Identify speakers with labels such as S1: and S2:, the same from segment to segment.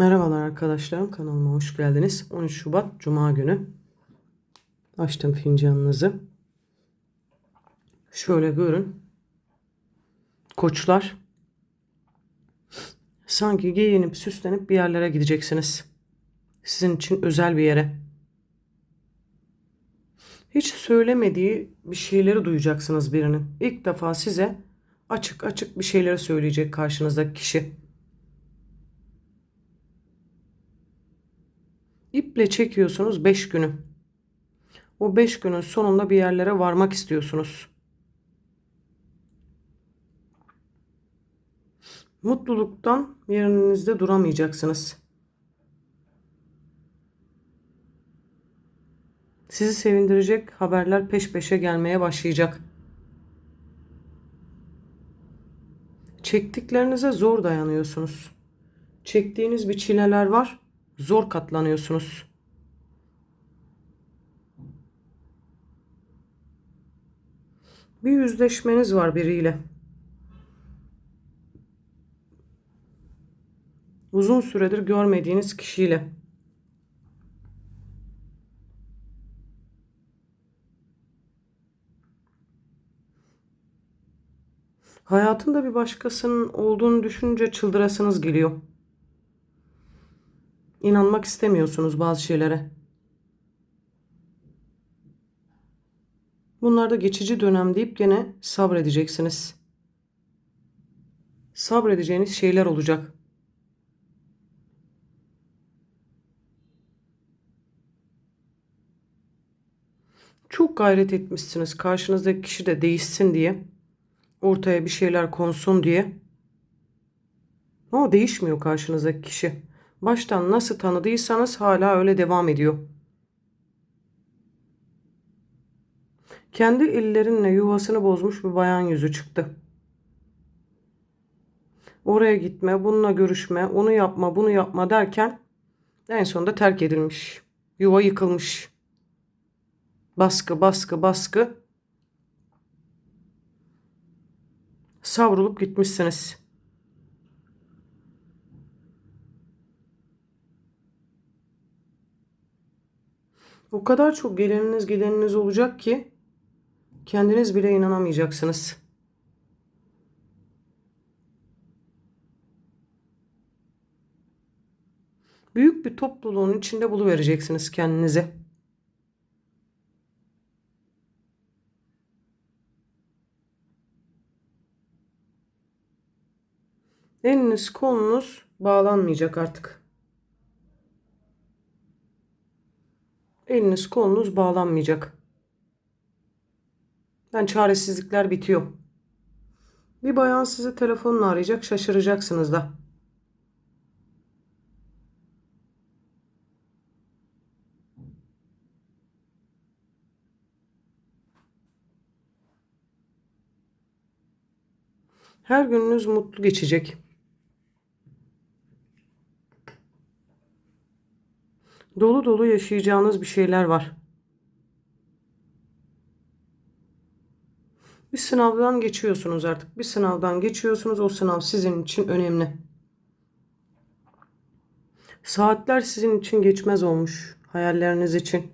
S1: Merhabalar arkadaşlarım kanalıma hoş geldiniz. 13 Şubat Cuma günü açtım fincanınızı. Şöyle görün. Koçlar sanki giyinip süslenip bir yerlere gideceksiniz. Sizin için özel bir yere. Hiç söylemediği bir şeyleri duyacaksınız birinin. İlk defa size açık açık bir şeyleri söyleyecek karşınızdaki kişi. İple çekiyorsunuz 5 günü. O 5 günün sonunda bir yerlere varmak istiyorsunuz. Mutluluktan yerinizde duramayacaksınız. Sizi sevindirecek haberler peş peşe gelmeye başlayacak. Çektiklerinize zor dayanıyorsunuz. Çektiğiniz bir çileler var zor katlanıyorsunuz. Bir yüzleşmeniz var biriyle. Uzun süredir görmediğiniz kişiyle. Hayatında bir başkasının olduğunu düşününce çıldırasınız geliyor. İnanmak istemiyorsunuz bazı şeylere. Bunlar da geçici dönem deyip gene sabredeceksiniz. Sabredeceğiniz şeyler olacak. Çok gayret etmişsiniz karşınızdaki kişi de değişsin diye. Ortaya bir şeyler konsun diye. Ama değişmiyor karşınızdaki kişi. Baştan nasıl tanıdıysanız hala öyle devam ediyor. Kendi ellerinle yuvasını bozmuş bir bayan yüzü çıktı. Oraya gitme, bununla görüşme, onu yapma, bunu yapma derken en sonunda terk edilmiş. Yuva yıkılmış. Baskı, baskı, baskı. Savrulup gitmişsiniz. O kadar çok geleniniz gideniniz olacak ki kendiniz bile inanamayacaksınız. Büyük bir topluluğun içinde buluvereceksiniz kendinizi. Eliniz kolunuz bağlanmayacak artık. Eliniz kolunuz bağlanmayacak. Ben çaresizlikler bitiyor. Bir bayan sizi telefonla arayacak şaşıracaksınız da. Her gününüz mutlu geçecek. Dolu dolu yaşayacağınız bir şeyler var. Bir sınavdan geçiyorsunuz artık. Bir sınavdan geçiyorsunuz. O sınav sizin için önemli. Saatler sizin için geçmez olmuş. Hayalleriniz için.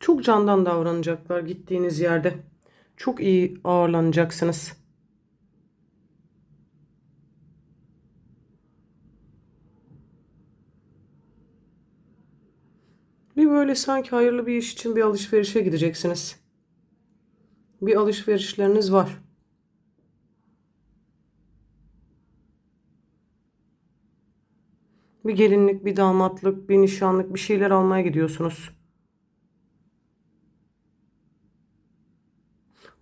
S1: Çok candan davranacaklar gittiğiniz yerde. Çok iyi ağırlanacaksınız. Bir böyle sanki hayırlı bir iş için bir alışverişe gideceksiniz. Bir alışverişleriniz var. Bir gelinlik, bir damatlık, bir nişanlık bir şeyler almaya gidiyorsunuz.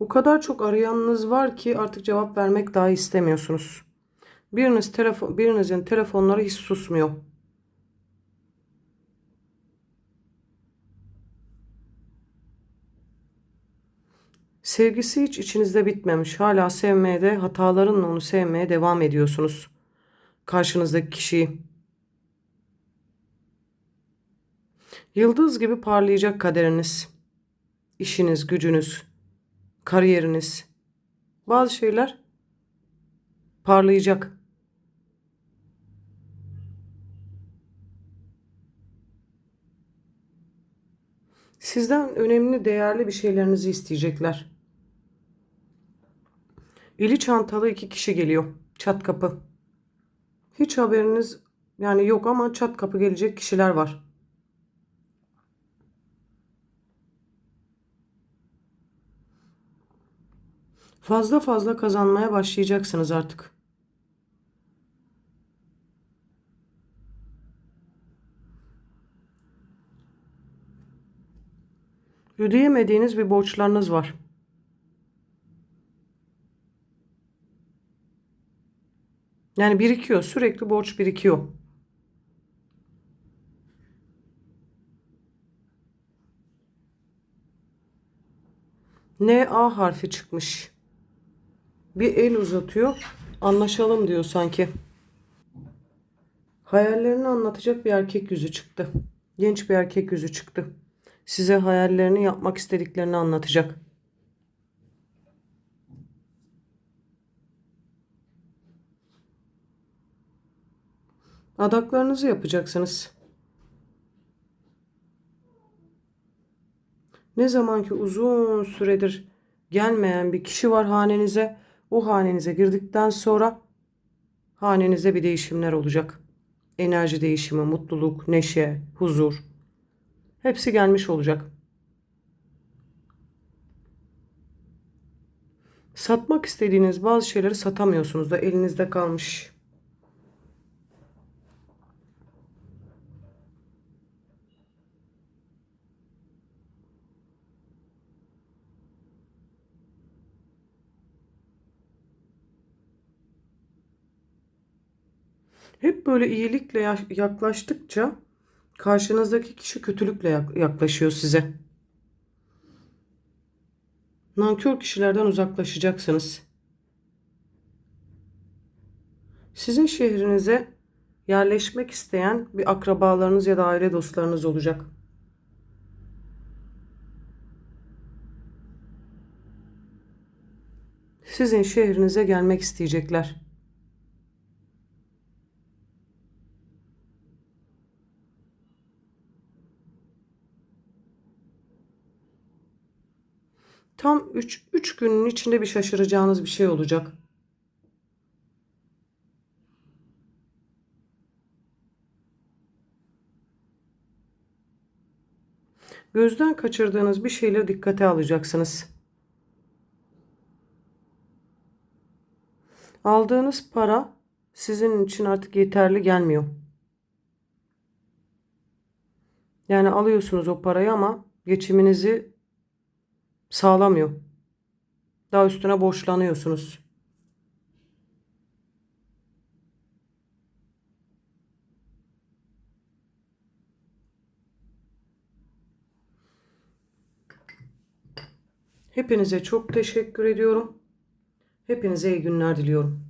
S1: O kadar çok arayanınız var ki artık cevap vermek daha istemiyorsunuz. Biriniz telefon, birinizin telefonları hiç susmuyor. Sevgisi hiç içinizde bitmemiş. Hala sevmeye de hatalarınla onu sevmeye devam ediyorsunuz. Karşınızdaki kişiyi. Yıldız gibi parlayacak kaderiniz. İşiniz, gücünüz, kariyeriniz, bazı şeyler parlayacak. Sizden önemli, değerli bir şeylerinizi isteyecekler. Eli çantalı iki kişi geliyor. Çat kapı. Hiç haberiniz yani yok ama çat kapı gelecek kişiler var. Fazla fazla kazanmaya başlayacaksınız artık. Ödeyemediğiniz bir borçlarınız var. Yani birikiyor, sürekli borç birikiyor. N A harfi çıkmış. Bir el uzatıyor. Anlaşalım diyor sanki. Hayallerini anlatacak bir erkek yüzü çıktı. Genç bir erkek yüzü çıktı. Size hayallerini yapmak istediklerini anlatacak. Adaklarınızı yapacaksınız. Ne zaman ki uzun süredir gelmeyen bir kişi var hanenize, o hanenize girdikten sonra hanenize bir değişimler olacak. Enerji değişimi, mutluluk, neşe, huzur hepsi gelmiş olacak. Satmak istediğiniz bazı şeyleri satamıyorsunuz da elinizde kalmış. Hep böyle iyilikle ya- yaklaştıkça karşınızdaki kişi kötülükle yak- yaklaşıyor size. Nankör kişilerden uzaklaşacaksınız. Sizin şehrinize yerleşmek isteyen bir akrabalarınız ya da aile dostlarınız olacak. Sizin şehrinize gelmek isteyecekler. Tam 3 3 günün içinde bir şaşıracağınız bir şey olacak. Gözden kaçırdığınız bir şeyleri dikkate alacaksınız. Aldığınız para sizin için artık yeterli gelmiyor. Yani alıyorsunuz o parayı ama geçiminizi sağlamıyor. Daha üstüne borçlanıyorsunuz. Hepinize çok teşekkür ediyorum. Hepinize iyi günler diliyorum.